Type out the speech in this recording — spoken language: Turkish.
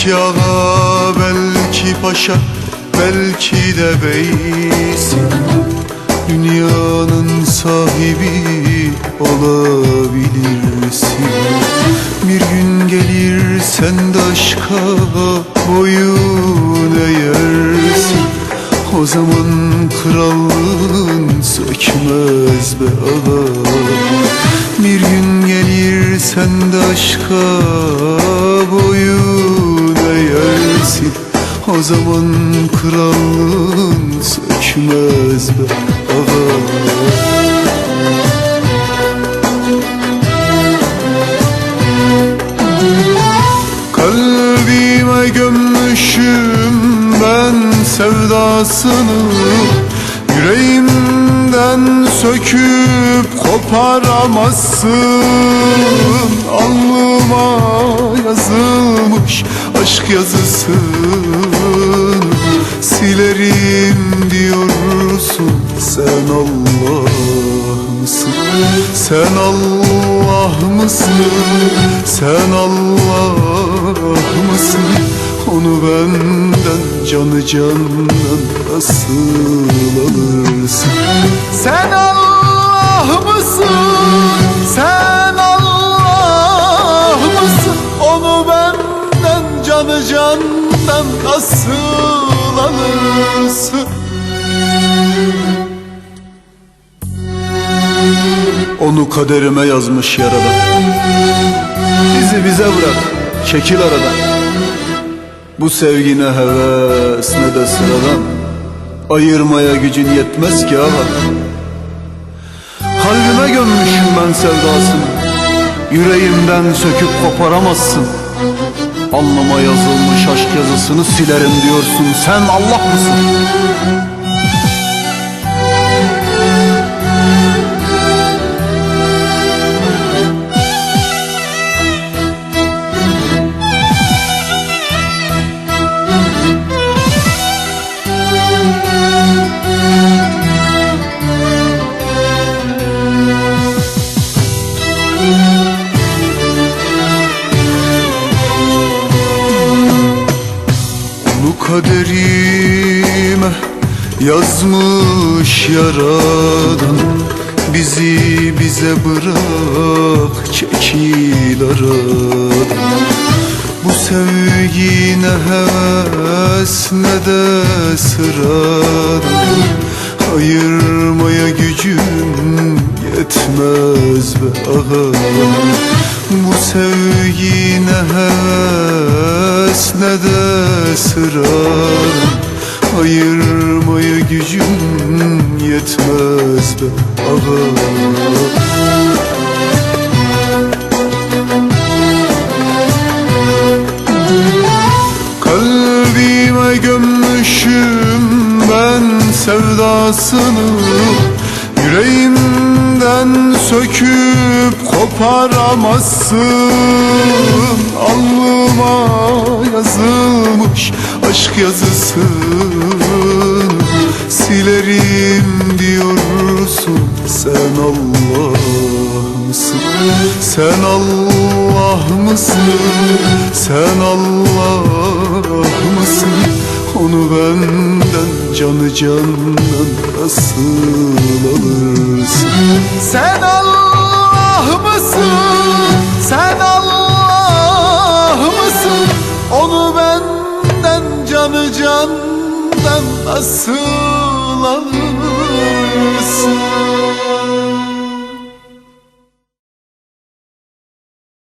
Belki ağa, belki paşa, belki de beysin Dünyanın sahibi olabilirsin. Bir gün gelir sen de aşka boyun eğersin. O zaman krallığın sökmez be ağa. Bir gün gelir sen de aşka boyun O zaman krallığın sökmez be ağa Kalbime gömmüşüm ben sevdasını Yüreğimden söküp koparamazsın. Alnıma yazılmış aşk yazısını Silerim diyorsun sen Allah mısın? Sen Allah mısın? Sen Allah mısın? Onu benden canı candan nasıl alırsın? Sen Allah mısın? Sen Allah mısın? Onu benden canı candan nasıl alırsın? Onu kaderime yazmış yaradan Bizi bize bırak çekil aradan. Bu sevgine heves ne de sıradan. Ayırmaya gücün yetmez ki ama Kalbime gömmüşüm ben sevdasını. Yüreğimden söküp koparamazsın Alnıma yazılmış aşk yazısını silerim diyorsun Sen Allah mısın? Yazmış yaradan Bizi bize bırak çekil aradan. Bu sevgi ne heves ne de sıradan. Ayırmaya gücüm yetmez be ağa Bu sevgi ne heves ne de sıradan Ayırmaya gücüm yetmez be ağa. Kalbime gömmüşüm ben sevdasını söküp koparamazsın Alnıma yazılmış aşk yazısını Silerim diyorsun sen Allah mısın? Sen Allah mısın? Sen Allah mısın? Onu benden canı candan nasıl alırsın? Sen Allah mısın? Sen Allah mısın? Onu benden canı candan nasıl alırsın?